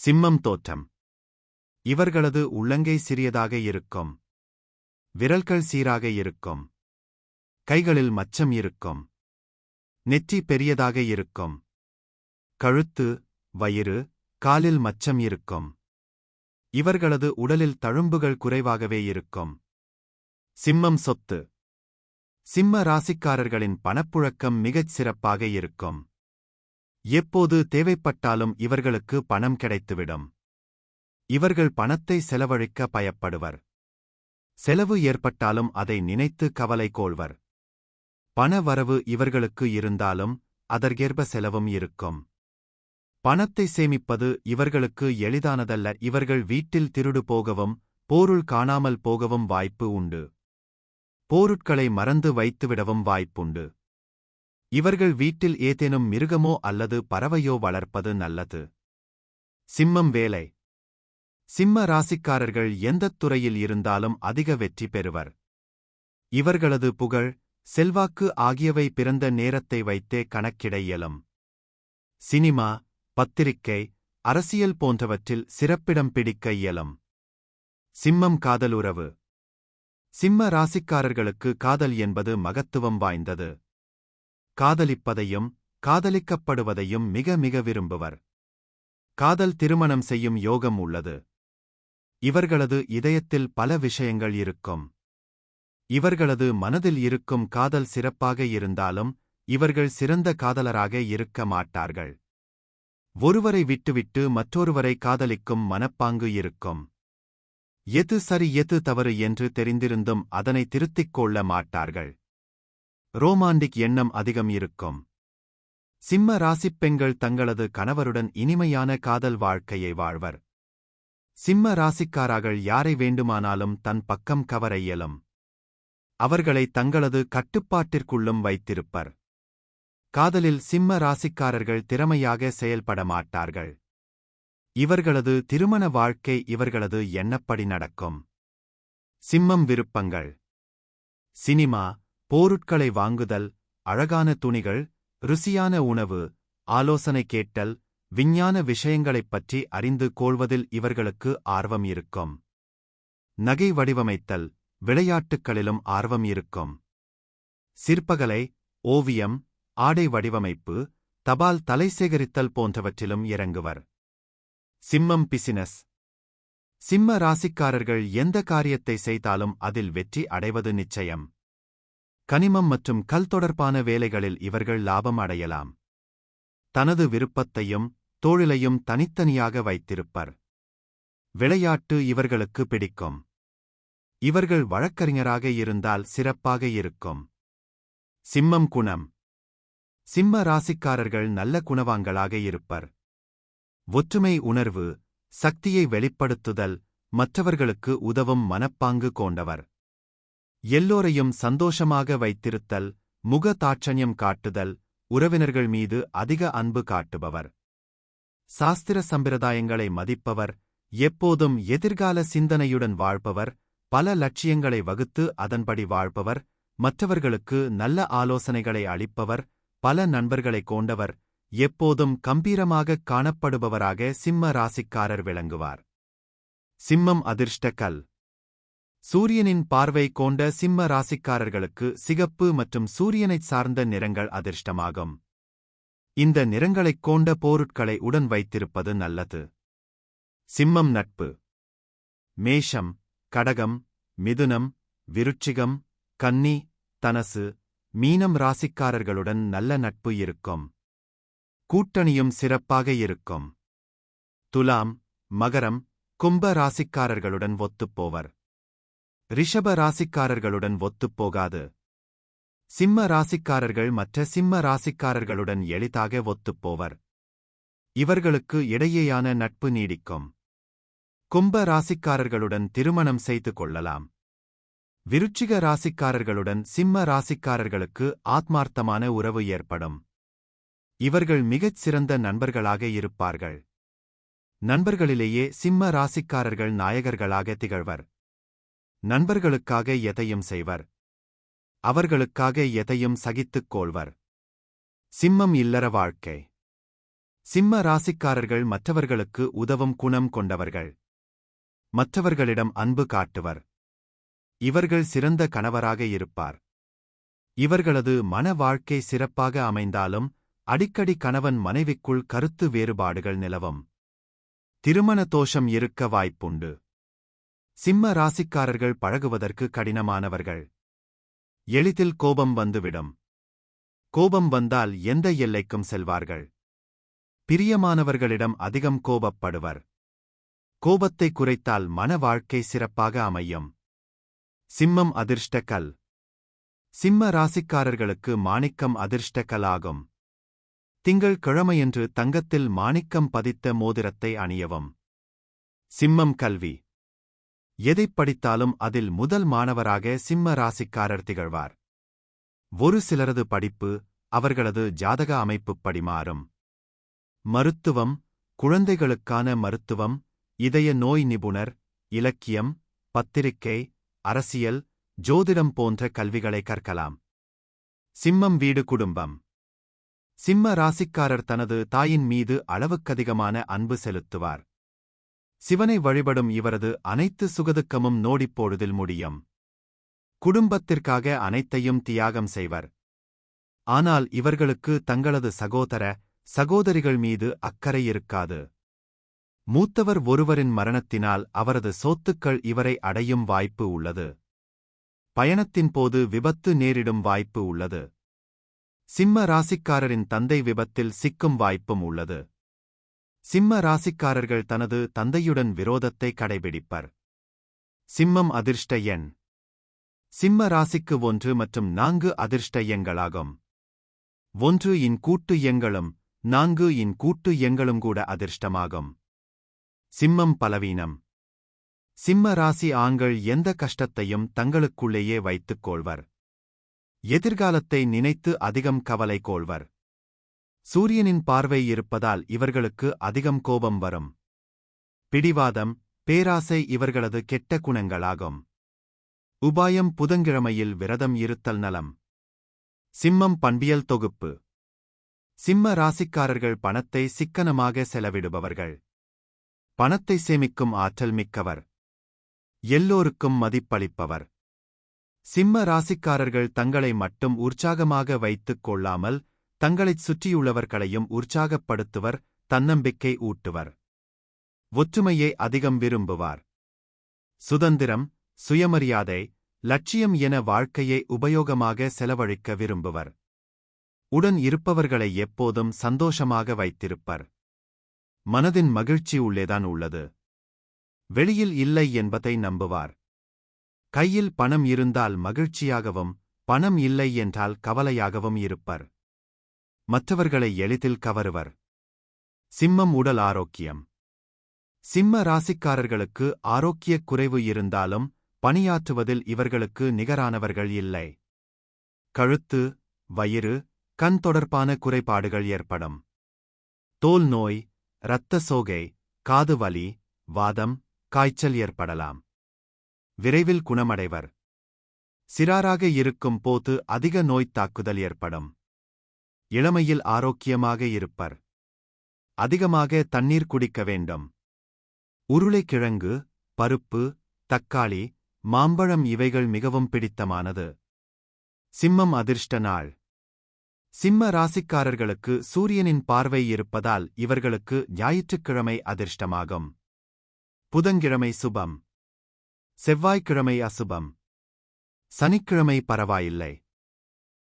சிம்மம் தோற்றம். இவர்களது உள்ளங்கை சிறியதாக இருக்கும். விரல்கள் சீராக இருக்கும். கைகளில் மச்சம் இருக்கும். நெற்றி பெரியதாக இருக்கும். கழுத்து வயிறு காலில் மச்சம் இருக்கும். இவர்களது உடலில் தழும்புகள் குறைவாகவே இருக்கும். சிம்மம் சொத்து. சிம்ம ராசிக்காரர்களின் பணப்புழக்கம் மிகச் சிறப்பாக இருக்கும். எப்போது தேவைப்பட்டாலும் இவர்களுக்கு பணம் கிடைத்துவிடும். இவர்கள் பணத்தை செலவழிக்க பயப்படுவர். செலவு ஏற்பட்டாலும் அதை நினைத்து கவலை கோள்வர். பண வரவு இவர்களுக்கு இருந்தாலும் அதற்கேற்ப செலவும் இருக்கும். பணத்தை சேமிப்பது இவர்களுக்கு எளிதானதல்ல இவர்கள் வீட்டில் திருடு போகவும் போருள் காணாமல் போகவும் வாய்ப்பு உண்டு. போருட்களை மறந்து வைத்துவிடவும் வாய்ப்புண்டு. இவர்கள் வீட்டில் ஏதேனும் மிருகமோ அல்லது பறவையோ வளர்ப்பது நல்லது. சிம்மம் வேலை. சிம்ம ராசிக்காரர்கள் எந்தத் துறையில் இருந்தாலும் அதிக வெற்றி பெறுவர். இவர்களது புகழ் செல்வாக்கு ஆகியவை பிறந்த நேரத்தை வைத்தே கணக்கிட இயலும். சினிமா பத்திரிகை அரசியல் போன்றவற்றில் சிறப்பிடம் பிடிக்க இயலும். சிம்மம் காதலுறவு. சிம்ம ராசிக்காரர்களுக்கு காதல் என்பது மகத்துவம் வாய்ந்தது. காதலிப்பதையும் காதலிக்கப்படுவதையும் மிக மிக விரும்புவர். காதல் திருமணம் செய்யும் யோகம் உள்ளது. இவர்களது இதயத்தில் பல விஷயங்கள் இருக்கும். இவர்களது மனதில் இருக்கும் காதல் சிறப்பாக இருந்தாலும் இவர்கள் சிறந்த காதலராக இருக்க மாட்டார்கள். ஒருவரை விட்டுவிட்டு மற்றொருவரை காதலிக்கும் மனப்பாங்கு இருக்கும். எது சரி எது தவறு என்று தெரிந்திருந்தும் அதனை திருத்திக் கொள்ள மாட்டார்கள். ரோமாண்டிக் எண்ணம் அதிகம் இருக்கும். சிம்ம ராசிப் பெண்கள் தங்களது கணவருடன் இனிமையான காதல் வாழ்க்கையை வாழ்வர். சிம்ம ராசிக்காராகள் யாரை வேண்டுமானாலும் தன் பக்கம் கவர இயலும். அவர்களை தங்களது கட்டுப்பாட்டிற்குள்ளும் வைத்திருப்பர். காதலில் சிம்ம ராசிக்காரர்கள் திறமையாக செயல்பட மாட்டார்கள். இவர்களது திருமண வாழ்க்கை இவர்களது எண்ணப்படி நடக்கும். சிம்மம் விருப்பங்கள். சினிமா போருட்களை வாங்குதல் அழகான துணிகள் ருசியான உணவு ஆலோசனை கேட்டல் விஞ்ஞான விஷயங்களைப் பற்றி அறிந்து கொள்வதில் இவர்களுக்கு ஆர்வம் இருக்கும். நகை வடிவமைத்தல் விளையாட்டுகளிலும் ஆர்வம் இருக்கும். சிற்பகலை ஓவியம் ஆடை வடிவமைப்பு தபால் தலை சேகரித்தல் போன்றவற்றிலும் இறங்குவர். சிம்மம் பிசினஸ். சிம்ம ராசிக்காரர்கள் எந்த காரியத்தை செய்தாலும் அதில் வெற்றி அடைவது நிச்சயம். கனிமம் மற்றும் கல் தொடர்பான வேலைகளில் இவர்கள் லாபம் அடையலாம். தனது விருப்பத்தையும் தொழிலையும் தனித்தனியாக வைத்திருப்பர். விளையாட்டு இவர்களுக்கு பிடிக்கும். இவர்கள் வழக்கறிஞராக இருந்தால் சிறப்பாக இருக்கும். சிம்மம் குணம். சிம்ம ராசிக்காரர்கள் நல்ல குணவான்களாக இருப்பர். ஒற்றுமை உணர்வு சக்தியை வெளிப்படுத்துதல் மற்றவர்களுக்கு உதவும் மனப்பாங்கு கொண்டவர். எல்லோரையும் சந்தோஷமாக வைத்திருத்தல் முக தாட்சண்யம் காட்டுதல் உறவினர்கள் மீது அதிக அன்பு காட்டுபவர். சாஸ்திர சம்பிரதாயங்களை மதிப்பவர் எப்போதும் எதிர்கால சிந்தனையுடன் வாழ்பவர் பல லட்சியங்களை வகுத்து அதன்படி வாழ்பவர் மற்றவர்களுக்கு நல்ல ஆலோசனைகளை அளிப்பவர் பல நண்பர்களைக் கொண்டவர் எப்போதும் கம்பீரமாகக் காணப்படுபவராக சிம்ம ராசிக்காரர் விளங்குவார். சிம்மம் அதிர்ஷ்ட கல் சூரியனின் பார்வை கொண்ட சிம்ம ராசிக்காரர்களுக்கு சிகப்பு மற்றும் சூரியனைச் சார்ந்த நிறங்கள் அதிர்ஷ்டமாகும். இந்த நிறங்களைக் கொண்ட போருட்களை உடன் வைத்திருப்பது நல்லது. சிம்மம் நட்பு. மேஷம் கடகம் மிதுனம் விருட்சிகம் கன்னி தனசு மீனம் ராசிக்காரர்களுடன் நல்ல நட்பு இருக்கும். கூட்டணியும் சிறப்பாக இருக்கும். துலாம் மகரம் கும்ப ராசிக்காரர்களுடன் ஒத்துப்போவர். ரிஷப ராசிக்காரர்களுடன் ஒத்துப்போகாது. சிம்ம ராசிக்காரர்கள் மற்ற சிம்ம ராசிக்காரர்களுடன் எளிதாக ஒத்துப்போவர். இவர்களுக்கு இடையேயான நட்பு நீடிக்கும். கும்ப ராசிக்காரர்களுடன் திருமணம் செய்து கொள்ளலாம். விருச்சிக ராசிக்காரர்களுடன் சிம்ம ராசிக்காரர்களுக்கு ஆத்மார்த்தமான உறவு ஏற்படும். இவர்கள் மிகச் சிறந்த நண்பர்களாக இருப்பார்கள். நண்பர்களிலேயே சிம்ம ராசிக்காரர்கள் நாயகர்களாக திகழ்வர். நண்பர்களுக்காக எதையும் செய்வர். அவர்களுக்காக எதையும் சகித்துக் கொள்வர். சிம்மம் இல்லற வாழ்க்கை. சிம்ம ராசிக்காரர்கள் மற்றவர்களுக்கு உதவும் குணம் கொண்டவர்கள். மற்றவர்களிடம் அன்பு காட்டுவர். இவர்கள் சிறந்த கணவராக இருப்பார். இவர்களது மன வாழ்க்கை சிறப்பாக அமைந்தாலும் அடிக்கடி கணவன் மனைவிக்குள் கருத்து வேறுபாடுகள் நிலவும். திருமண தோஷம் இருக்க வாய்ப்புண்டு. சிம்ம ராசிக்காரர்கள் பழகுவதற்கு கடினமானவர்கள். எளிதில் கோபம் வந்துவிடும். கோபம் வந்தால் எந்த எல்லைக்கும் செல்வார்கள். பிரியமானவர்களிடம் அதிகம் கோபப்படுவர். கோபத்தை குறைத்தால் மன வாழ்க்கை சிறப்பாக அமையும். சிம்மம் அதிர்ஷ்ட கல் சிம்ம ராசிக்காரர்களுக்கு மாணிக்கம் அதிர்ஷ்ட கல் ஆகும் திங்கள் கிழமையன்று தங்கத்தில் மாணிக்கம் பதித்த மோதிரத்தை அணியவும். சிம்மம் கல்வி. எதைப் படித்தாலும் அதில் முதல் மாணவராக சிம்ம ராசிக்காரர் திகழ்வார். ஒரு சிலரது படிப்பு அவர்களது ஜாதக அமைப்புப்படி மாறும் மருத்துவம் குழந்தைகளுக்கான மருத்துவம் இதய நோய் நிபுணர் இலக்கியம் பத்திரிகை அரசியல் ஜோதிடம் போன்ற கல்விகளை கற்கலாம். சிம்மம் வீடு குடும்பம். சிம்ம ராசிக்காரர் தனது தாயின் மீது அளவுக்கதிகமான அன்பு செலுத்துவார். சிவனை வழிபடும் இவரது அனைத்து சுகதுக்கமும் நோடிப்போடுதில் முடியும். குடும்பத்திற்காக அனைத்தையும் தியாகம் செய்வர். ஆனால் இவர்களுக்கு தங்களது சகோதர சகோதரிகள் மீது அக்கறை இருக்காது. மூத்தவர் ஒருவரின் மரணத்தினால் அவரது சொத்துக்கள் இவரை அடையும் வாய்ப்பு உள்ளது. பயணத்தின் போது விபத்து நேரிடும் வாய்ப்பு உள்ளது. சிம்ம ராசிக்காரரின் தந்தை விபத்தில் சிக்கும் வாய்ப்பும் உள்ளது. சிம்ம ராசிக்காரர்கள் தனது தந்தையுடன் விரோதத்தை கடைபிடிப்பர். சிம்மம் அதிர்ஷ்ட எண். சிம்ம ராசிக்கு ஒன்று மற்றும் நான்கு அதிர்ஷ்ட எண்களாகும். ஒன்று இன் கூட்டு எண்களும் நான்கு இன் கூட்டு எண்களும் கூட அதிர்ஷ்டமாகும். சிம்மம் பலவீனம். சிம்ம ராசி ஆண்கள் எந்த கஷ்டத்தையும் தங்களுக்குள்ளேயே வைத்துக் கொள்வர். எதிர்காலத்தை நினைத்து அதிகம் கவலை கொள்வர். சூரியனின் பார்வை இருப்பதால் இவர்களுக்கு அதிகம் கோபம் வரும். பிடிவாதம் பேராசை இவர்களது கெட்ட குணங்களாகும். உபாயம் புதன்கிழமையில் விரதம் இருத்தல் நலம். சிம்மம் பண்பியல் தொகுப்பு. சிம்ம ராசிக்காரர்கள் பணத்தை சிக்கனமாக செலவிடுபவர்கள். பணத்தை சேமிக்கும் ஆற்றல் மிக்கவர். எல்லோருக்கும் மதிப்பளிப்பவர். சிம்ம ராசிக்காரர்கள் தங்களை மட்டும் உற்சாகமாக வைத்துக் கொள்ளாமல் தங்களைச் சுற்றியுள்ளவர்களையும் உற்சாகப்படுத்துவர் தன்னம்பிக்கை ஊட்டுவர். ஒற்றுமையை அதிகம் விரும்புவார். சுதந்திரம் சுயமரியாதை லட்சியம் என வாழ்க்கையை உபயோகமாக செலவழிக்க விரும்புவர். உடன் இருப்பவர்களை எப்போதும் சந்தோஷமாக வைத்திருப்பர். மனதின் மகிழ்ச்சி உள்ளேதான் உள்ளது. வெளியில் இல்லை என்பதை நம்புவார். கையில் பணம் இருந்தால் மகிழ்ச்சியாகவும் பணம் இல்லை என்றால் கவலையாகவும் இருப்பர். மற்றவர்களை எளிதில் கவருவர். சிம்மம் உடல் ஆரோக்கியம். சிம்ம ராசிக்காரர்களுக்கு ஆரோக்கியக் குறைவு இருந்தாலும் பணியாற்றுவதில் இவர்களுக்கு நிகரானவர்கள் இல்லை. கழுத்து வயிறு கண் தொடர்பான குறைபாடுகள் ஏற்படும். தோல் நோய் இரத்த சோகை காது வலி வாதம் காய்ச்சல் ஏற்படலாம். விரைவில் குணமடைவர். சிறாராக இருக்கும் போது அதிக நோய்த் தாக்குதல் ஏற்படும். இளமையில் ஆரோக்கியமாக இருப்பர். அதிகமாக தண்ணீர் குடிக்க வேண்டும். உருளைக்கிழங்கு பருப்பு தக்காளி மாம்பழம் இவைகள் மிகவும் பிடித்தமானது. சிம்மம் அதிர்ஷ்ட நாள். சிம்ம ராசிக்காரர்களுக்கு சூரியனின் பார்வை இருப்பதால் இவர்களுக்கு ஞாயிற்றுக்கிழமை அதிர்ஷ்டமாகும். புதன்கிழமை சுபம். செவ்வாய்க்கிழமை அசுபம். சனிக்கிழமை பரவாயில்லை.